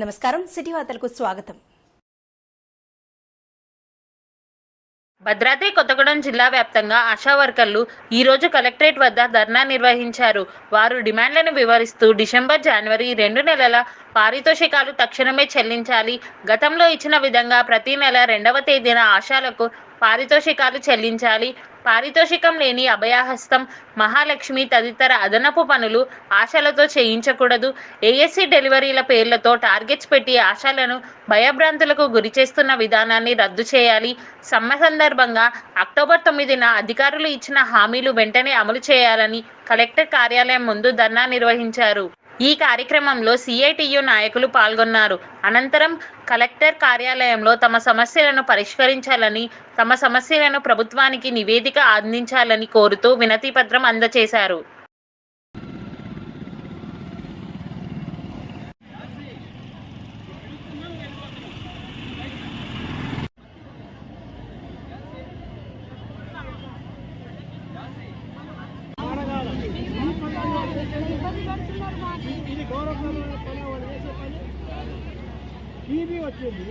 నమస్కారం. సిటీ వార్తలకు స్వాగతం. భద్రాద్రి కొత్తగూడెం జిల్లా వ్యాప్తంగా ఆశా వర్కర్లు ఈ రోజు కలెక్టరేట్ వద్ద ధర్నా నిర్వహించారు. వారు డిమాండ్లను వివరిస్తూ డిసెంబర్ జనవరి రెండు నెలల పారితోషికాలు తక్షణమే చెల్లించాలి. గతంలో ఇచ్చిన విధంగా ప్రతి నెల రెండవ తేదీన ఆశాలకు పారితోషికాలు చెల్లించాలి. పారితోషికం లేని అభయహస్తం మహాలక్ష్మి తదితర అదనపు పనులు ఆశలతో చేయించకూడదు. ఏఎస్సీ డెలివరీల పేర్లతో టార్గెట్స్ పెట్టి ఆశాలను భయభ్రాంతులకు గురి చేస్తున్న విధానాన్ని రద్దు చేయాలి. సమ్మె సందర్భంగా అక్టోబర్ తొమ్మిదిన అధికారులు ఇచ్చిన హామీలు వెంటనే అమలు చేయాలని కలెక్టర్ కార్యాలయం ముందు ధర్నా నిర్వహించారు. ఈ కార్యక్రమంలో సిఐటియు నాయకులు పాల్గొన్నారు. అనంతరం కలెక్టర్ కార్యాలయంలో తమ సమస్యలను పరిష్కరించాలని తమ సమస్యలను ప్రభుత్వానికి నివేదిక అందించాలని కోరుతూ వినతిపత్రం అందజేశారు. ఇది గౌరవప్రదమైన పని వాళ్ళు చేసే పని టీవీ వచ్చింది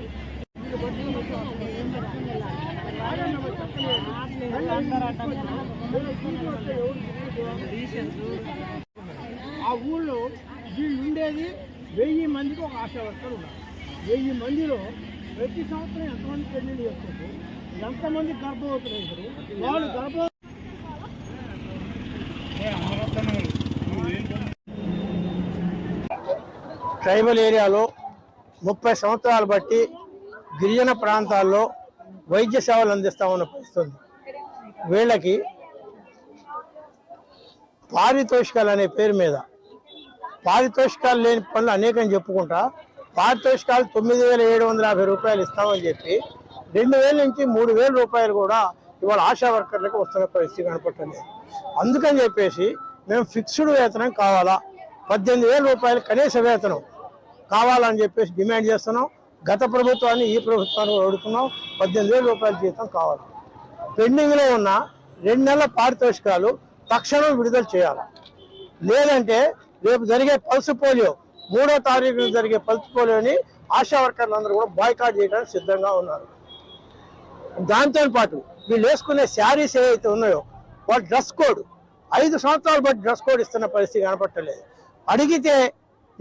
వీళ్ళు పట్టుకుని ఆ ఊళ్ళో వీళ్ళు ఉండేది వెయ్యి మందికి ఒక ఆశా వర్కర్ ఉన్నారు. వెయ్యి మందిలో ప్రతి సంవత్సరం ఎంతమంది పెళ్ళి చేస్తుంది ఎంతమంది గర్భవతులు అవుతారు వాళ్ళు గర్భ ట్రైబల్ ఏరియాలో ముప్పై సంవత్సరాలు బట్టి గిరిజన ప్రాంతాల్లో వైద్య సేవలు అందిస్తామన్న పరిస్థితుంది. వీళ్ళకి పారితోషికాలు అనే పేరు మీద పారితోషికాలు లేని పనులు అనేకం చెప్పుకుంటా పారితోషికాలు తొమ్మిది వేల ఏడు వందల యాభై రూపాయలు ఇస్తామని చెప్పి రెండు వేల నుంచి మూడు వేల రూపాయలు కూడా ఇవాళ ఆశా వర్కర్లకు వస్తున్న పరిస్థితి కనపట్టలేదు అందుకని చెప్పేసి మేము ఫిక్స్డ్ వేతనం కావాలా? పద్దెనిమిది వేల రూపాయలు కనీస వేతనం కావాలని చెప్పేసి డిమాండ్ చేస్తున్నాం. గత ప్రభుత్వాన్ని ఈ ప్రభుత్వాన్ని అడుగుతున్నాం. పద్దెనిమిది వేల రూపాయల జీతం కావాలి. పెండింగ్లో ఉన్న రెండు నెలల పారితోషికాలు తక్షణం విడుదల చేయాలి. లేదంటే రేపు జరిగే పల్స్ పోలియో మూడో తారీఖున జరిగే పల్స్ పోలియోని ఆశా వర్కర్లందరూ కూడా బాయ్కాట్ చేయడానికి సిద్ధంగా ఉన్నారు. దాంతో పాటు వీళ్ళు వేసుకునే శారీస్ ఏవైతే ఉన్నాయో వాళ్ళ డ్రెస్ కోడ్ ఐదు సంవత్సరాలు బట్టి డ్రెస్ కోడ్ ఇస్తున్న పరిస్థితి కనపట్టలేదు అడిగితే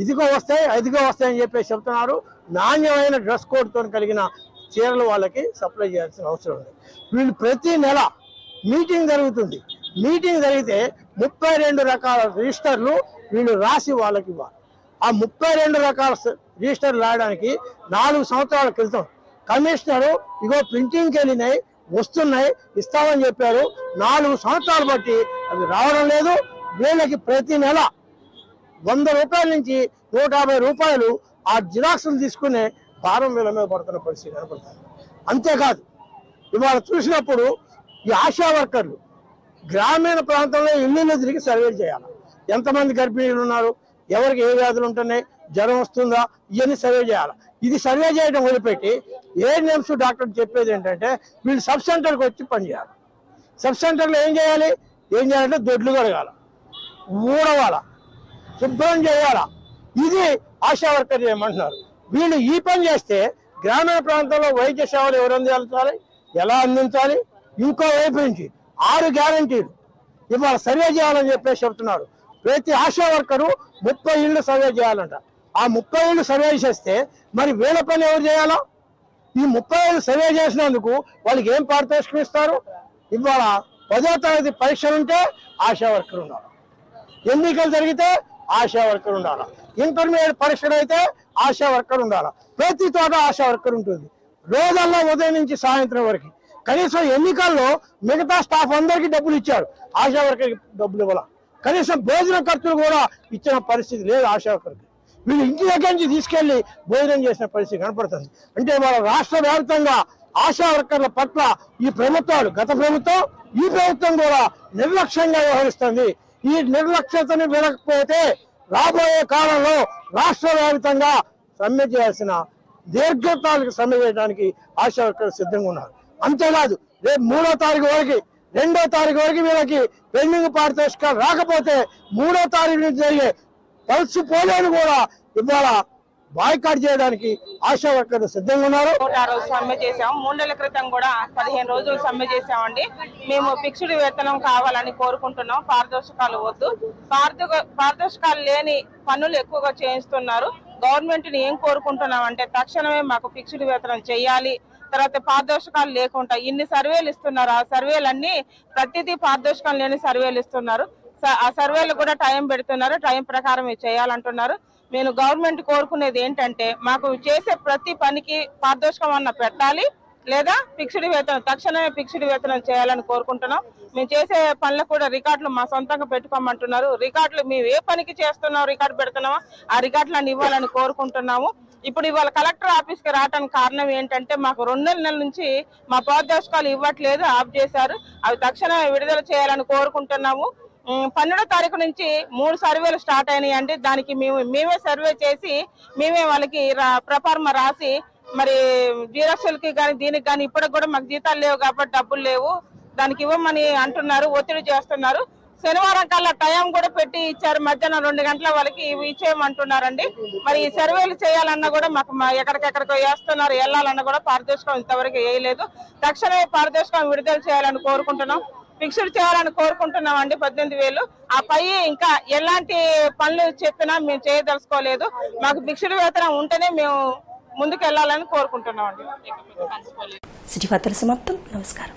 ఇదిగో వస్తాయి అదిగో వస్తాయి అని చెప్పేసి చెప్తున్నారు. నాణ్యమైన డ్రెస్ కోడ్తో కలిగిన చీరలు వాళ్ళకి సప్లై చేయాల్సిన అవసరం ఉంది వీళ్ళు ప్రతి నెల మీటింగ్ జరుగుతుంది. మీటింగ్ జరిగితే ముప్పై రెండు రకాల రిజిస్టర్లు వీళ్ళు రాసి వాళ్ళకి ఇవ్వాలి. ఆ ముప్పై రెండు రకాల రిజిస్టర్లు రాయడానికి నాలుగు సంవత్సరాల క్రితం కమిషనరు ఇగో ప్రింటింగ్కి వెళ్ళినాయి వస్తున్నాయి ఇస్తామని చెప్పారు. నాలుగు సంవత్సరాలు బట్టి అవి రావడం లేదు. వీళ్ళకి ప్రతి నెల వంద రూపాయల నుంచి నూట యాభై రూపాయలు ఆ జిరాక్స్లు తీసుకునే భారం వీళ్ళ మీద పడుతున్న పరిస్థితి కనపడుతుంది. అంతేకాదు ఇవాళ చూసినప్పుడు ఈ ఆశా వర్కర్లు గ్రామీణ ప్రాంతంలో ఇల్లు తిరిగి సర్వే చేయాలి. ఎంతమంది గర్భిణీలు ఉన్నారు? ఎవరికి ఏ వ్యాధులు ఉంటున్నాయి? జ్వరం వస్తుందా? ఇవన్నీ సర్వే చేయాలి. ఇది సర్వే చేయడం వదిలిపెట్టి ఏ నిమిషం డాక్టర్ చెప్పేది ఏంటంటే వీళ్ళు సబ్ సెంటర్కి వచ్చి పనిచేయాలి సబ్ సెంటర్లో ఏం చేయాలి? ఏం చేయాలంటే దొడ్లు కడగాల. ఊడవాల. శుభ్రం చేయాలా? ఇది ఆశా వర్కర్ చేయమంటున్నారు వీళ్ళు ఈ పని చేస్తే గ్రామీణ ప్రాంతంలో వైద్య సేవలు ఎవరు అందించాలి? ఎలా అందించాలి? ఇంకో వైపు నుంచి ఆరు గ్యారంటీలు ఇవాళ సర్వే చేయాలని చెప్పేసి చెప్తున్నారు. ప్రతి ఆశా వర్కరు ముప్పై ఇళ్ళు సర్వే చేయాలంట. ఆ ముప్పై ఇళ్ళు సర్వే చేస్తే మరి వీళ్ళ పని ఎవరు చేయాలా? ఈ ముప్పై ఏళ్ళు సర్వే చేసినందుకు వాళ్ళకి ఏం పారితోషికం ఇస్తారు? ఇవాళ పదో తరగతి పరీక్షలు ఉంటే ఆశా వర్కర్ ఉన్నారు. ఎన్నికలు జరిగితే ఆశా వర్కర్ ఉండాలి? ఇంటర్మీడియట్ పరీక్షలు అయితే ఆశా వర్కర్ ఉండాలి? ప్రతి చోట ఆశా వర్కర్ ఉంటుంది. రోజల్లా ఉదయం నుంచి సాయంత్రం వరకు. కనీసం ఎన్నికల్లో మిగతా స్టాఫ్ అందరికీ డబ్బులు ఇచ్చారు. ఆశా వర్కర్కి డబ్బులు ఇవ్వాల? కనీసం భోజన ఖర్చులు కూడా ఇచ్చిన పరిస్థితి లేదు ఆశా వర్కర్కి. వీళ్ళు ఇంటి దగ్గర నుంచి తీసుకెళ్ళి భోజనం చేసిన పరిస్థితి కనపడుతుంది. అంటే వాళ్ళ రాష్ట్ర వ్యాప్తంగా ఆశా వర్కర్ల పట్ల ఈ ప్రభుత్వాలు గత ప్రభుత్వం ఈ ప్రభుత్వం కూడా నిర్లక్ష్యంగా వ్యవహరిస్తుంది. ఈ నిర్లక్ష్యతను వినకపోతే రాబోయే కాలంలో రాష్ట్ర వ్యాప్తంగా సమ్మె చేయాల్సిన దీర్ఘకాలిక సమ్మె చేయడానికి ఆశ వర్కర్లు సిద్ధంగా ఉన్నారు. అంతేకాదు రేపు మూడో తారీఖు వరకు రెండో తారీఖు వరకు వీళ్ళకి పెండింగ్ పారితోషికాలు రాకపోతే మూడో తారీఖు నుంచి జరిగే పల్స్ కూడా ఇవాళ బాయ్కాట్ చేయడానికి ఆశా వర్కర్లు సిద్ధంగా ఉన్నారు. నూట సమ్మె చేశాం. మూడు నెలల క్రితం కూడా పదిహేను రోజులు సమ్మె చేసామండి మేము ఫిక్స్డ్ వేతనం కావాలని కోరుకుంటున్నాం. పారదర్శకాలు వద్దు. పారదర్శకాలు లేని పన్నులు ఎక్కువగా చేయిస్తున్నారు. గవర్నమెంట్ని ఏం కోరుకుంటున్నాం అంటే తక్షణమే మాకు ఫిక్స్డ్ వేతనం చేయాలి. తర్వాత పారదర్శకాలు లేకుండా ఇన్ని సర్వేలు ఇస్తున్నారు. ఆ సర్వేలన్నీ ప్రతిదీ పారదర్శకాలు లేని సర్వేలు ఇస్తున్నారు. స- ఆ సర్వేలు కూడా టైం పెడుతున్నారు. టైం ప్రకారం చేయాలంటున్నారు. నేను గవర్నమెంట్ కోరుకునేది ఏంటంటే మాకు చేసే ప్రతి పనికి పారదర్శకం అన్న పెట్టాలి లేదా ఫిక్స్డ్ వేతనం తక్షణమే ఫిక్స్డ్ వేతనం చేయాలని కోరుకుంటున్నాం. మేము చేసే పనులకు కూడా రికార్డులు మా సొంతంగా పెట్టుకోమంటున్నారు. రికార్డులు మేము ఏ పనికి చేస్తున్నాం రికార్డు పెడుతున్నామో? ఆ రికార్డులను ఇవ్వాలని కోరుకుంటున్నాము. ఇప్పుడు ఇవాళ కలెక్టర్ ఆఫీస్కి రావడానికి కారణం ఏంటంటే మాకు రెండు నెలల నుంచి మా పారదర్శకాలు ఇవ్వట్లేదు ఆఫ్ చేశారు. అవి తక్షణమే విడుదల చేయాలని కోరుకుంటున్నాము. పన్నెండో తారీఖు నుంచి మూడు సర్వేలు స్టార్ట్ అయినాయండి దానికి మేము మేమే సర్వే చేసి మేమే వాళ్ళకి రా- ప్రఫార్మ రాసి మరి జీరాక్సులకి కానీ దీనికి కానీ ఇప్పటికి కూడా మాకు జీతాలు లేవు కాబట్టి డబ్బులు లేవు. దానికి ఇవ్వమని అంటున్నారు ఒత్తిడి చేస్తున్నారు. శనివారం కల్లా టైం కూడా పెట్టి ఇచ్చారు. మధ్యాహ్నం రెండు గంటల వాళ్ళకి ఇవి ఇచ్చేయమంటున్నారండి. మరి ఈ సర్వేలు చేయాలన్నా కూడా మాకు మా ఎక్కడికెక్కడికో వేస్తున్నారు. వెళ్ళాలన్నా కూడా పారదర్శకం ఇంతవరకు వేయలేదు. తక్షణమే పారదర్శకం విడుదల చేయాలని కోరుకుంటున్నాం. ఫిక్స్డ్ చేయాలని కోరుకుంటున్నాం అండి పద్దెనిమిది వేలు. ఆ పై ఇంకా ఎలాంటి పనులు చెప్పినా మేము చేయదలుచుకోలేదు. మాకు ఫిక్స్డ్ వేతనం ఉంటేనే మేము ముందుకు వెళ్ళాలని కోరుకుంటున్నాం అండి సిటీ సమాప్తం. నమస్కారం.